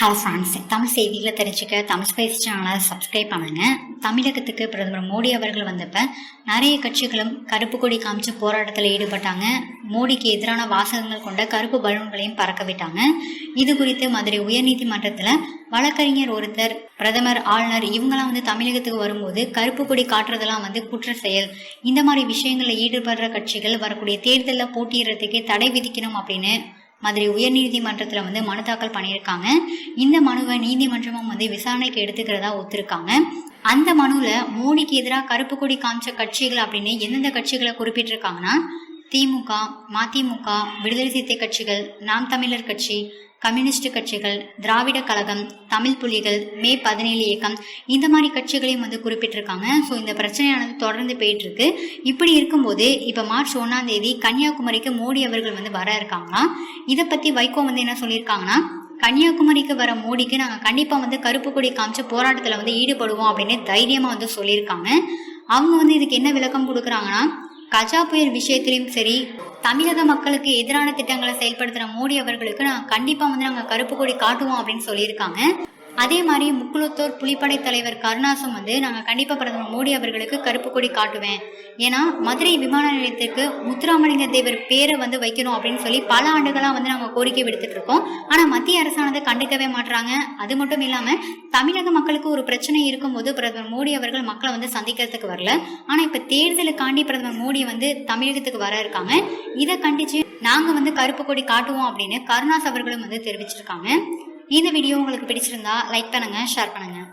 Hello friends Tamil செய்திகளை தெரிஞ்சுக்க Tamil spice சேனலை சப்ஸ்கிரைப் பண்ணுங்க. தமிழகத்துக்கு பிரதமர் மோடி அவர்கள் வந்தப்ப நிறைய கட்சிகளும் கருப்பு கொடி காமிச்சு போராட்டத்தில் ஈடுபட்டாங்க. மோடிக்கு எதிரான வாசகங்கள் கொண்ட கருப்பு பலூன்களையும் பறக்க விட்டாங்க. இது குறித்து மதுரை உயர்நீதிமன்றத்தில் வழக்கறிஞர் ஒருத்தர் பிரதமர் ஆளுநர் இவங்கெல்லாம் வந்து தமிழகத்துக்கு வரும்போது கருப்பு கொடி காட்டுறதெல்லாம் வந்து குற்ற செயல். இந்த மாதிரி விஷயங்களில் ஈடுபடுற கட்சிகள் வரக்கூடிய தேர்தலில் போட்டியிடறதுக்கே தடை விதிக்கணும் அப்படின்னு மதுரை உயர்நீதிமன்றத்தில் வந்து மனு தாக்கல் பண்ணியிருக்காங்க. இந்த மனுவை நீதிமன்றமும் வந்து விசாரணைக்கு எடுத்துக்கிறதா ஒத்துருக்காங்க. அந்த மனுவில் மோடிக்கு எதிராக கருப்பு கொடி காமிச்ச கட்சிகள் அப்படின்னு எந்தெந்த கட்சிகளை குறிப்பிட்டிருக்காங்கன்னா திமுக மதிமுக விடுதலை சிறுத்தை கட்சிகள் நாம் தமிழர் கட்சி கம்யூனிஸ்ட் கட்சிகள் திராவிட கழகம் தமிழ் புலிகள் மே பதினேழு இயக்கம் இந்த மாதிரி கட்சிகளையும் வந்து குறிப்பிட்டிருக்காங்க. ஸோ இந்த பிரச்சனையானது தொடர்ந்து போயிட்டு இருக்கு இப்படி இருக்கும்போது இப்போ மார்ச் ஒன்றாம் தேதி கன்னியாகுமரிக்கு மோடி அவர்கள் வந்து வர இருக்காங்கன்னா இதை பற்றி வைகோ வந்து என்ன சொல்லியிருக்காங்கன்னா கன்னியாகுமரிக்கு வர மோடிக்கு நாங்கள் கண்டிப்பாக வந்து கருப்பு கொடி காமிச்சு போராட்டத்தில் வந்து ஈடுபடுவோம் அப்படின்னு தைரியமாக வந்து சொல்லியிருக்காங்க. அவங்க வந்து இதுக்கு என்ன விளக்கம் கொடுக்குறாங்கன்னா கஜா புயல் விஷயத்திலையும் சரி தமிழக மக்களுக்கு எதிரான திட்டங்களை செயல்படுத்துகிற மோடி அவர்களுக்கு நான் கண்டிப்பாக வந்து நாங்கள் கருப்பு கொடி காட்டுவோம் அப்படின்னு சொல்லியிருக்காங்க. அதே மாதிரி முக்குளத்தூர் புலிப்படை தலைவர் கருணாசும் வந்து நாங்கள் கண்டிப்பாக பிரதமர் மோடி அவர்களுக்கு கருப்பு கொடி காட்டுவேன். ஏன்னா மதுரை விமான நிலையத்திற்கு முத்துராமலிங்க தேவர் பேரை வந்து வைக்கணும் அப்படின்னு சொல்லி பல ஆண்டுகளாக வந்து நாங்கள் கோரிக்கை விடுத்துட்டு இருக்கோம். ஆனால் மத்திய அரசானதை கண்டுக்கவே மாட்டுறாங்க அது மட்டும் இல்லாமல் தமிழக மக்களுக்கு ஒரு பிரச்சனை இருக்கும்போது பிரதமர் மோடி அவர்கள் மக்களை வந்து சந்திக்கிறதுக்கு வரல. ஆனால் இப்போ தேர்தலுக்காண்டி பிரதமர் மோடி வந்து தமிழகத்துக்கு வர இருக்காங்க. இதை கண்டிச்சு நாங்கள் வந்து கருப்பு கொடி காட்டுவோம் அப்படின்னு கருணாஸ் அவர்களும் வந்து தெரிவிச்சிருக்காங்க. இந்த வீடியோ உங்களுக்கு பிடிச்சிருந்தா லைக் பண்ணுங்கள் ஷேர் பண்ணுங்கள்